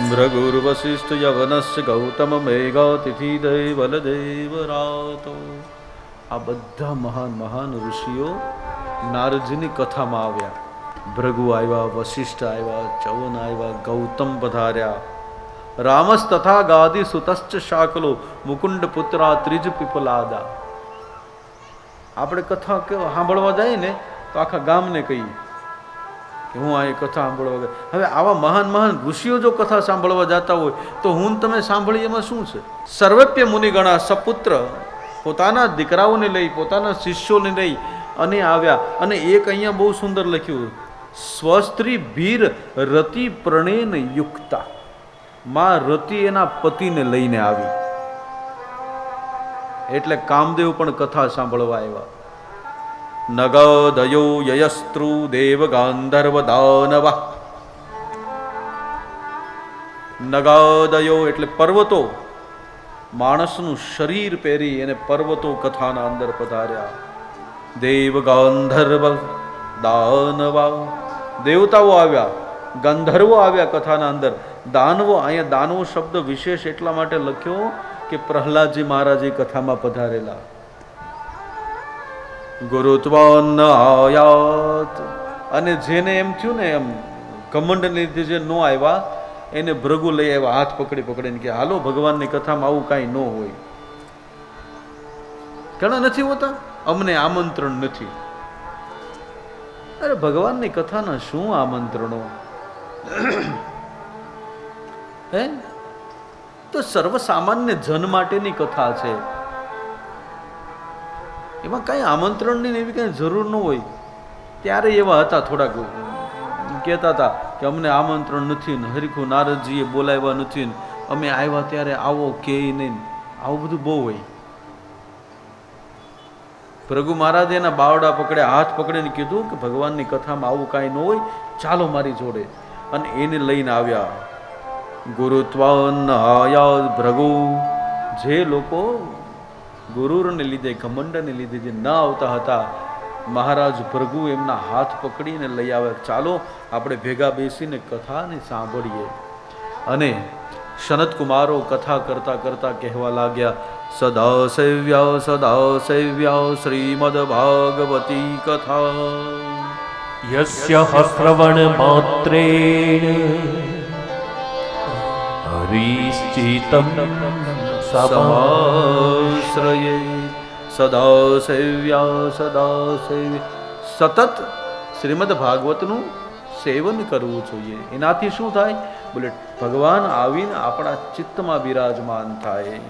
ભૃગુર્વશિષ્ઠ યવનસ્ય ગૌતમ મેઘાતિથિ દૈવલદેવ રાતો આ બધા મહાન મહાન ઋષિઓ નારદજીની કથામાં આવ્યા ભૃગુ આવ્યા વશિષ્ઠ આવ્યા ચવન આવ્યા ગૌતમ પધાર્યા રામસ તથા ગાદી સુતશ્ચ શાકલો મુકુંડ પુત્રા ત્રિજ પીપલાદા આપણે કથા સાંભળવા જઈએ ને તો આખા ગામને કહીએ કે હું આ એ કથા સાંભળવા ગયા. હવે આવા મહાન મહાન ઋષિઓ જો કથા સાંભળવા જતા હોય, તો હું તમે સાંભળી એમાં શું છે? સર્વપ્ય મુનિગણા સપુત્ર પોતાના દીકરાઓને લઈ, પોતાના શિષ્યોને લઈ અને આવ્યા. અને એક અહીંયા બહુ સુંદર લખ્યું સ્વસ્ત્રી ભીર રતિ પ્રણેન યુક્તા. માં રતિ એના પતિને લઈને આવી. એટલે કામદેવ પણ કથા સાંભળવા આવ્યા. નગદયો યયસ્ત્રુ દેવ ગાંધર્વ દાનવા નગાદયો એટલે પર્વતો, માણસનું શરીર પહેરી એને પર્વતો કથાના અંદર પધાર્યા. દેવ ગાંધર્વ દાનવા દેવતાઓ આવ્યા, ગંધર્વો આવ્યા કથાના અંદર. દાનવો, અહીંયા દાનવો શબ્દ વિશેષ એટલા માટે લખ્યો કે પ્રહલાદજી મહારાજ કથામાં પધારેલા. ગુરુત્વાન આયાત અને જેને એમ થયું ને એમ કમંડને લીધે જે ન આવ્યા, એને ભ્રગુ લઈ આવ્યા, હાથ પકડી પકડીને કે, હાલો, ભગવાનની કથામાં આવું કાંઈ ન હોય. ઘણા નથી હોતા? અમને આમંત્રણ નથી. અરે, ભગવાનની કથાના શું આમંત્રણો? હે? તો સર્વસામાન્ય જન માટેની કથા છે. એમાં કાંઈ આમંત્રણની એવી કાંઈ જરૂર ન હોય. ત્યારે એવા હતા થોડાક કહેતા હતા કે અમને આમંત્રણ નથી ને હરીખું નારદજીએ બોલાવ્યા નથી ને. અમે આવ્યા ત્યારે આવો કે નહીં આવું બધું બહુ હોય. ભૃગુ મહારાજે એના બાવડા પકડે, હાથ પકડીને કીધું કે ભગવાનની કથામાં આવું કાંઈ ન હોય, ચાલો મારી જોડે. અને એને લઈને આવ્યા. ગુરુત્વાન આયા ભૃગુ. જે લોકો ગુરુરને લીધે, ઘમંડને લીધે જે ન આવતા હતા, મહારાજ ભૃગુ એમના હાથ પકડીને લઈ આવે, ચાલો આપણે ભેગા બેસીને કથાને સાંભળીએ. અને સનતકુમારો કથા કરતા કરતા કહેવા લાગ્યા સદા સેવ્યા સદા સેવ્યા શ્રીમદ ભાગવતી કથા. યસ્ય શ્રવણ માત્રેણ હરિશ્ચિતમ સમાજ સમાશ્રયે સદા સેવ્યા સદા સેવ્યા. સતત શ્રીમદ ભાગવતનું સેવન કરવું જોઈએ. એનાથી શું થાય? બોલે, ભગવાન આવીને આપણા ચિત્તમાં બિરાજમાન થાય.